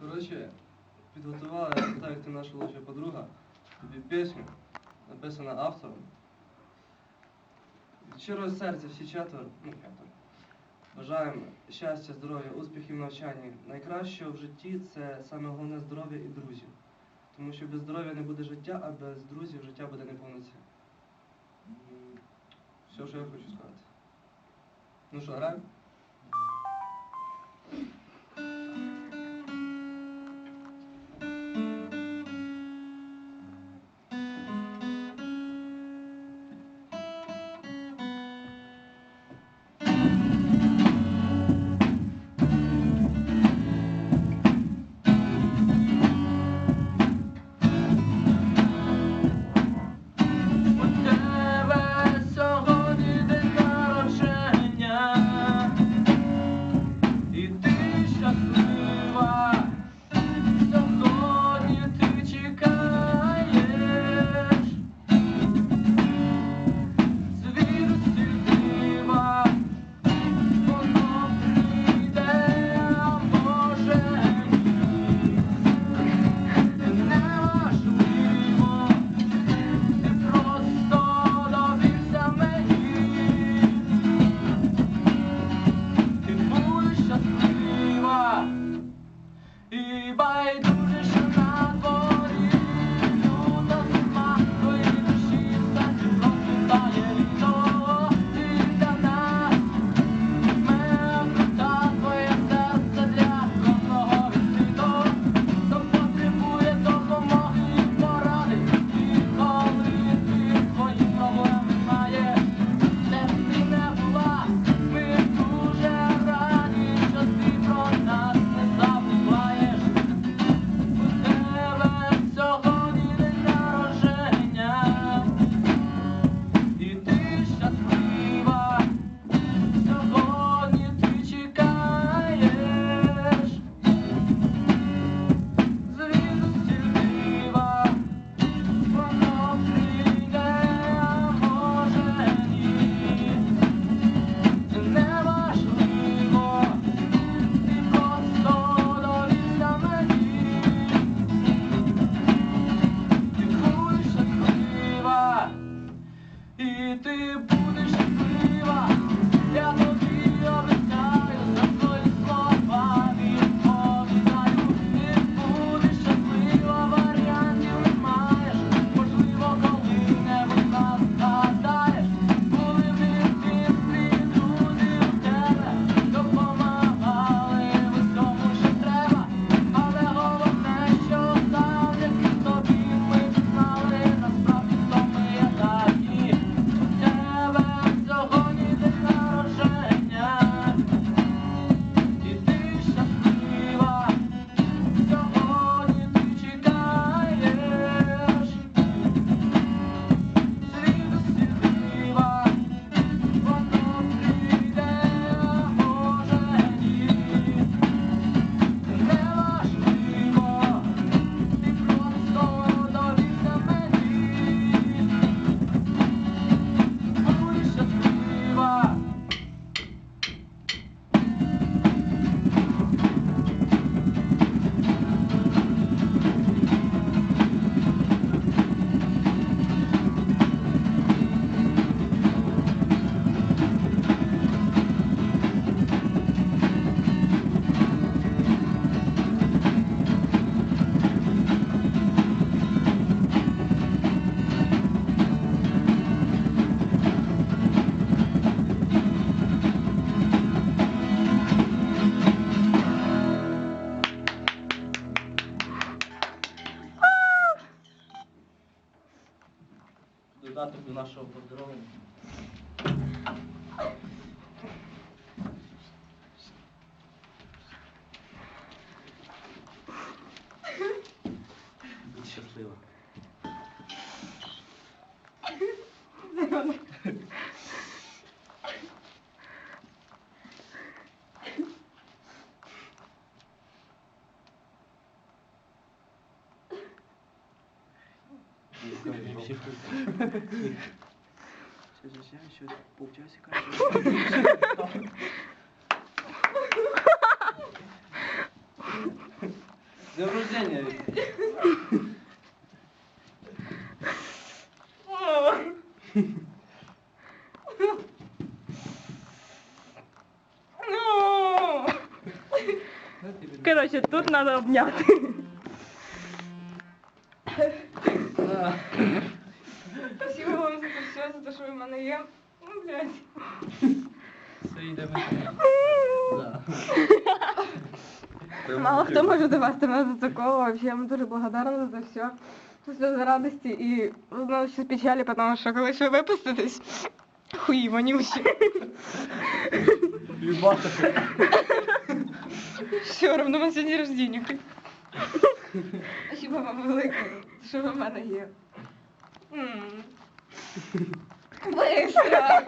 Коротше, підготувала, так як ти наша лучша подруга, тобі пісню, написана автором. Щирого серця всі четверо, ну п'ятеро. Бажаємо щастя, здоров'я, успіхів в навчанні. Найкраще в житті це саме головне здоров'я і друзів. Тому що без здоров'я не буде життя, а без друзів життя буде неповноці. Все, що я хочу сказати. Ну що, граємо? каток до нашого поздоровлення. Будь щаслива. Сейчас, сейчас, еще полчасика. С днем рождения! Короче, тут надо обняти. Да. Спасибо вам за це все, за те, що ви в мене є. Ну, блядь. Все йдемо. Да. Мало хто може довести мене до такого. Вообще, я вам дуже благодарна за все. За сльози радості і знову ще печалі, тому що коли ви випуститесь, хуї вонючі. Любата. Все равно у мене сьогодні рождення. Спасибо вам велике, що ви в мене є. М. Быстро!